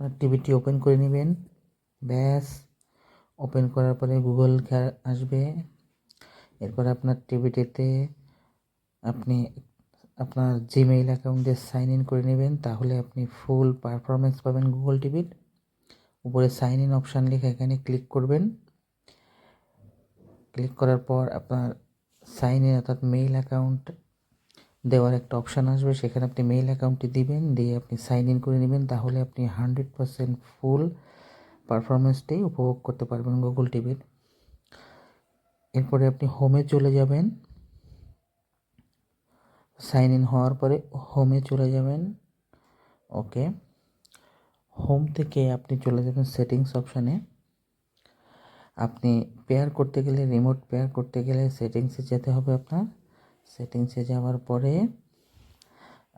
আপনার টিভিটি ওপেন করে নেবেন। ব্যাস ওপেন করার পরে গুগল আসবে। এরপর আপনার টিভিটিতে আপনি আপনার জিমেইল অ্যাকাউন্ট সাইন ইন করে নেবেন, তাহলে আপনি ফুল পারফরমেন্স পাবেন গুগল টিভির। উপরে সাইন ইন অপশান লিখে এখানে ক্লিক করবেন। ক্লিক করার পর আপনার সাইন ইন অর্থাৎ মেইল অ্যাকাউন্ট দেওয়ার একটা অপশান আসবে। সেখানে আপনি মেইল অ্যাকাউন্টটি দিবেন, দিয়ে আপনি সাইন ইন করে নেবেন। তাহলে আপনি হান্ড্রেড পারসেন্ট ফুল পারফরমেন্সটাই উপভোগ করতে পারবেন গুগল টিভির এরপরে আপনি হোমে চলে যাবেন। সাইন ইন হওয়ার পরে হোমে চলে যাবেন। ওকে হোম থেকে আপনি চলে যাবেন সেটিংস অপশানে আপনি পেয়ার করতে গেলে রিমোট পেয়ার করতে গেলে সেটিংসে যেতে হবে আপনার। সেটিংসে যাওয়ার পরে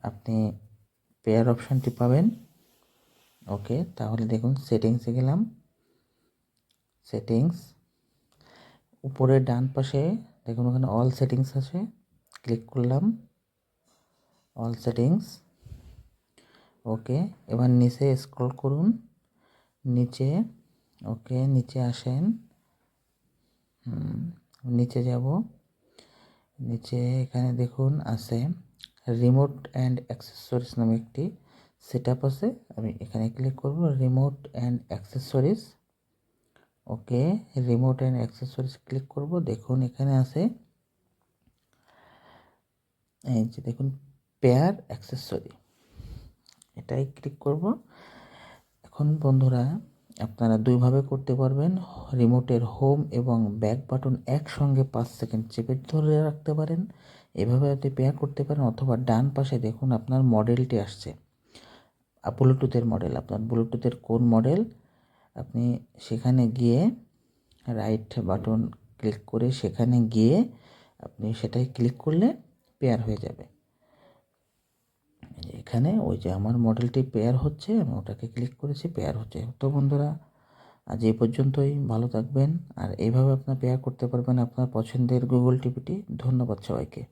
আপনি পেয়ার অপশানটি পাবেন। ওকে, তাহলে দেখুন সেটিংসে গেলাম। সেটিংস উপরে ডান পাশে দেখুন ওখানে অল সেটিংস আছে। ক্লিক করলাম। অল সেটিংস ওকে, এবার নিচে স্ক্রল করুন। নিচে, ওকে, নিচে আসেন। নিচে যাব। নিচে এখানে দেখুন আছে রিমোট অ্যান্ড অ্যাক্সেসরিজ নামে একটি সেট আছে। আমি এখানে ক্লিক করব remote and accessories okay remote and accessories click করব। দেখুন এখানে আছে, এই যে দেখুন পেয়ার অ্যাক্সেসরি এটাই ক্লিক করব। এখন বন্ধুরা আপনারা দুইভাবে করতে পারবেন। রিমোটের হোম এবং ব্যাক বাটন একসঙ্গে পাঁচ সেকেন্ড চেপে ধরে রাখতে পারেন। এভাবে আপনি পেয়ার করতে পারেন অথবা ডান পাশে দেখুন আপনার মডেলটি আসছে। ব্লুটুথের মডেল আপনার ব্লুটুথের কোন মডেল আপনি সেখানে গিয়ে রাইট বাটন ক্লিক করে সেখানে গিয়ে আপনি সেটাই ক্লিক করলে পেয়ার হয়ে যাবে। এখানে ওই যে আমার মডেলটি পেয়ার হচ্ছে, আমি ওটাকে ক্লিক করেছি পেয়ার হচ্ছে। তো বন্ধুরা, আজ এই পর্যন্তই, ভালো থাকবেন। আর এইভাবে আপনার পেয়ার করতে পারবেন আপনার পছন্দের গুগল টিভিটি ধন্যবাদ সবাইকে।